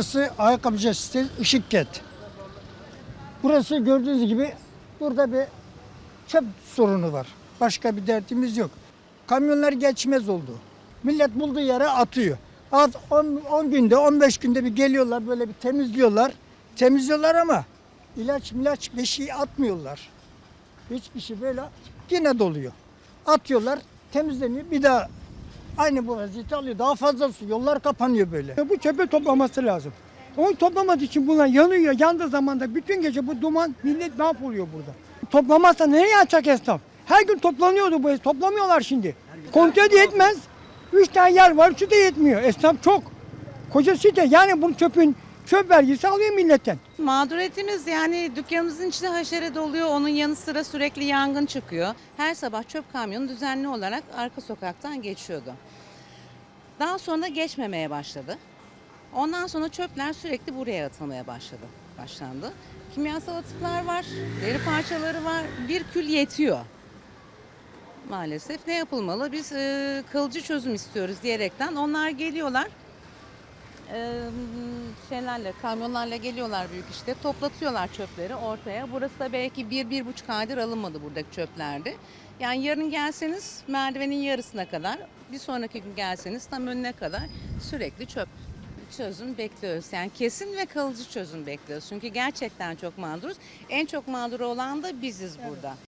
Burası ayakkabıcı site Işıkket. Burası gördüğünüz gibi burada bir çöp sorunu var. Başka bir derdimiz yok. Kamyonlar geçmez oldu. Millet bulduğu yere atıyor. Az 10 günde 15 günde bir geliyorlar böyle bir temizliyorlar. Temizliyorlar ama ilaç milaç bir şey atmıyorlar. Hiçbir şey böyle yine doluyor. Atıyorlar temizleniyor bir daha aynı bu vaziyeti alıyor. Daha fazla su yollar kapanıyor böyle. Bu çöpe toplaması lazım. Onu toplamadığı için bunlar yanıyor. Yandığı zaman da bütün gece bu duman millet mahvoluyor burada. Toplamazsa nereye atacak esnaf? Her gün toplanıyordu bu. Toplamıyorlar şimdi. Kontrol de yetmez. Üç tane yer var. Şu da yetmiyor. Esnaf çok. Koca site. Yani bu çöpün çöp vergisi alıyor milletten. Mağduriyetimiz yani dükkanımızın içinde haşere doluyor. Onun yanı sıra sürekli yangın çıkıyor. Her sabah çöp kamyonu düzenli olarak arka sokaktan geçiyordu. Daha sonra geçmemeye başladı. Ondan sonra çöpler sürekli buraya atılmaya başladı. Başlandı. Kimyasal atıklar var, deri parçaları var. Bir kül yetiyor. Maalesef ne yapılmalı? Biz e, kalıcı çözüm istiyoruz diyerekten onlar geliyorlar e, şeylerle, kamyonlarla geliyorlar büyük işte. Toplatıyorlar çöpleri ortaya. Burası da belki bir, bir buçuk aydır alınmadı buradaki çöplerde. Yani yarın gelseniz merdivenin yarısına kadar, bir sonraki gün gelseniz tam önüne kadar sürekli çöp çözüm bekliyoruz. Yani kesin ve kalıcı çözüm bekliyoruz. Çünkü gerçekten çok mağduruz. En çok mağdur olan da biziz burada.